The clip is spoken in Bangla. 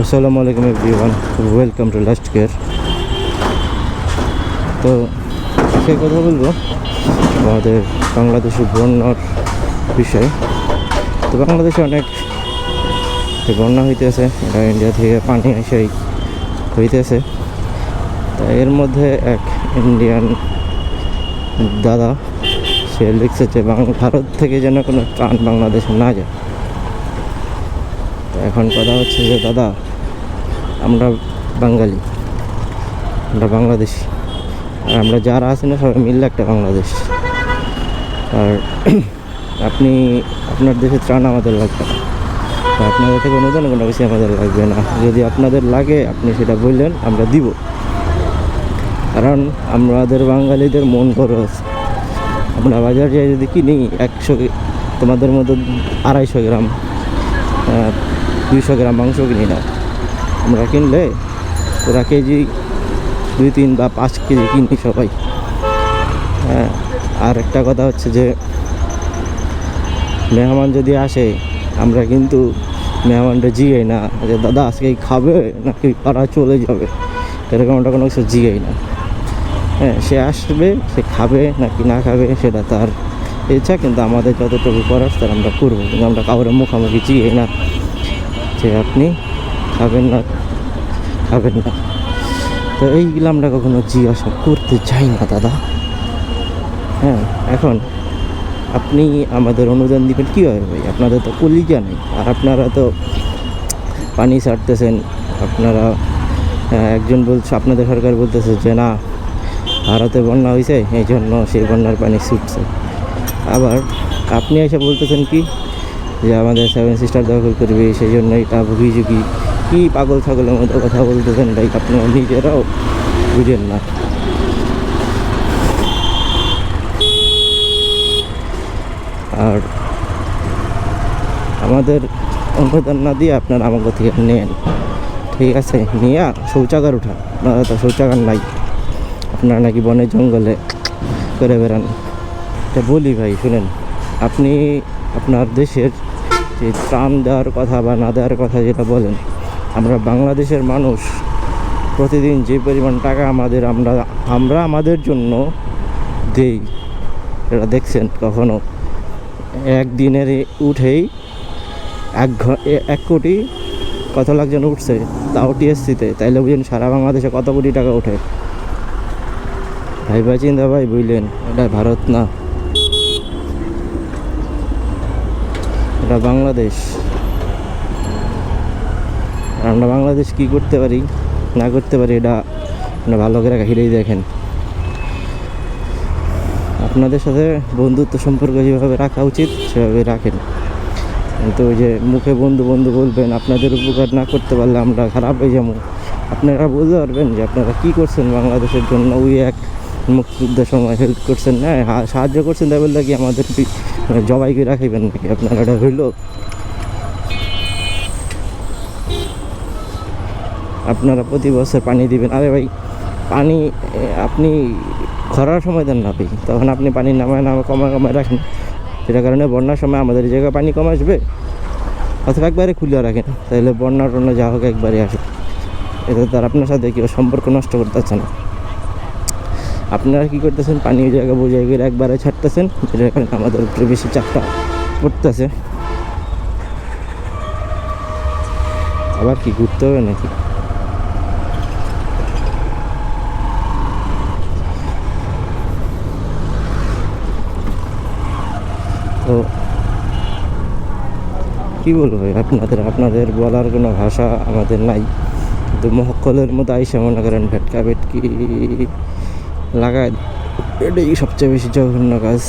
আসসালামু আলাইকুম everyone, welcome to last care. তো সে কথা বলব আমাদের বাংলাদেশের বন্যার বিষয়। তো বাংলাদেশে অনেক বন্যা হইতেছে, এটা ইন্ডিয়া থেকে পানি এসেই হইতেছে। তা এর মধ্যে এক ইন্ডিয়ান দাদা, সে লিখছে যে ভারত থেকে যেন কোনো ত্রাণ বাংলাদেশে না যায়। এখন কথা হচ্ছে যে, দাদা, আমরা বাঙালি, আমরা বাংলাদেশি। আর আমরা যারা আছি না, সবাই মিললে একটা বাংলাদেশ। আর আপনি, আপনার দেশে ত্রাণ আমাদের লাগবে না। আপনাদের থেকে অনুদান কোনো কিছু আমাদের লাগবে না। যদি আপনাদের লাগে, আপনি সেটা বললেন, আমরা দিব। কারণ আমাদের বাঙালিদের মন আছে। আমরা বাজার যাই যদি কিনি, একশো, তোমাদের মতো আড়াইশো গ্রাম দুইশো গ্রাম মাংস কিনি না। আমরা কিনলে ওরা কেজি দুই, তিন বা পাঁচ কেজি কিনি সবাই। হ্যাঁ আর একটা কথা হচ্ছে যে, মেহমান যদি আসে, আমরা কিন্তু মেহমানটা জিগাই না যে, দাদা, আজকে খাবে নাকি পাড়া চলে যাবে? এরকম একটা কোনো কিছু জিগাই না। হ্যাঁ সে আসবে, সে খাবে নাকি না খাবে সেটা তার ইচ্ছা, কিন্তু আমাদের যতটুকু করার তার আমরা করব। কিন্তু আমরা কাউরে মুখামুখি জিগাই না। যে আপনি খাবেন না খাবেন না। তো এইগুলো আমরা কখনো জিজ্ঞাসা করতে চাই না দাদা। হ্যাঁ এখন আপনি আমাদের অনুদান দিবেন কীভাবে ভাই? আপনাদের তো কলিজা নেই। আর আপনারা তো পানি ছাড়তেছেন। আপনারা আহ, একজন বলছে আপনাদের সরকার বলতেছে যে না ভারতে বন্যা হয়েছে এই জন্য সেই বন্যার পানি ছুটছে। আবার আপনি এসে বলতেছেন কি যে আমাদের সেভেন সিস্টার দখল করবে, সেই জন্য এটা ভুগি ঝুঁকি কী পাগল ছাগলের মতো কথা বলতেছেন তাই আপনারা নিজেরাও বুঝেন না? আর আমাদের অনুদান না দিয়ে আপনারা আমাকে থেকে নেন। ঠিক আছে, নিয়ে শৌচাগার উঠান আপনারা তো শৌচাগার নাই। আপনারা নাকি বনের জঙ্গলে করে বেড়ান। এটা বলি ভাই, শুনেন। আপনি আপনার দেশের যে ত্রাণ দেওয়ার কথা বা না দেওয়ার কথা যেটা বলেন, আমরা বাংলাদেশের মানুষ প্রতিদিন যে পরিমাণ টাকা আমাদের আমরা আমরা আমাদের জন্য দেই, এটা দেখছেন কখনো? একদিনের উঠেই এক এক কোটি কত লাখ জন উঠছে? তাও টিএসসিতে। তাইলে বুঝেন সারা বাংলাদেশে কত কোটি টাকা ওঠে? ভাই ভাই চিন্তা ভাই, বুঝলেন? এটা ভারত না। এটা বাংলাদেশ। আমরা বাংলাদেশ কি করতে পারি, না করতে পারি, এটা আপনারা ভালো করে হিরেই দেখেন। আপনাদের সাথে বন্ধুত্ব সম্পর্ক যেভাবে রাখা উচিত, সেভাবে রাখেন। কিন্তু ওই যে মুখে বন্ধু বন্ধু বলবেন, আপনাদের উপকার না করতে পারলে আমরা খারাপ হয়ে যাব। আপনারা বলতে পারবেন যে আপনারা কি করছেন বাংলাদেশের জন্য? ওই এক মুক্তিযুদ্ধের সময় হেল্প করছেন না সাহায্য করছেন, তাই বললে কি আমাদের মানে জবাই করে রাখিবেন নাকি? আপনারা এটা হইল। আপনারা প্রতি বছর পানি দিবেন। আরে ভাই, পানি, আপনি খরার সময় দেন না ভাই। তখন আপনি পানি নামায় নামা কমায় কমায় রাখেন। যেটার কারণে বন্যার সময় আমাদের জায়গায় পানি কম আসবে। অথবা একবারে খুলে রাখেন। তাহলে বন্যা টন্যা যা হোক একবারে আসে। এতে তার আপনার সাথে কেউ সম্পর্ক নষ্ট করতেছে না। আপনারা কি করতেছেন? পানি জায়গা বোঝাই করে একবারে ছাড়তেছেন, যেটার কারণে আমাদের উপরে বেশি চাপটা পড়তেছে। আবার কি ঘুরতে হবে নাকি? তো কী বলব আপনাদের আপনাদের বলার কোনো ভাষা আমাদের নাই। কিন্তু মহকলের মতো আইসা মনে করেন ভেটকা ভেটকি লাগায়। এটাই সবচেয়ে বেশি জঘন্য কাজ।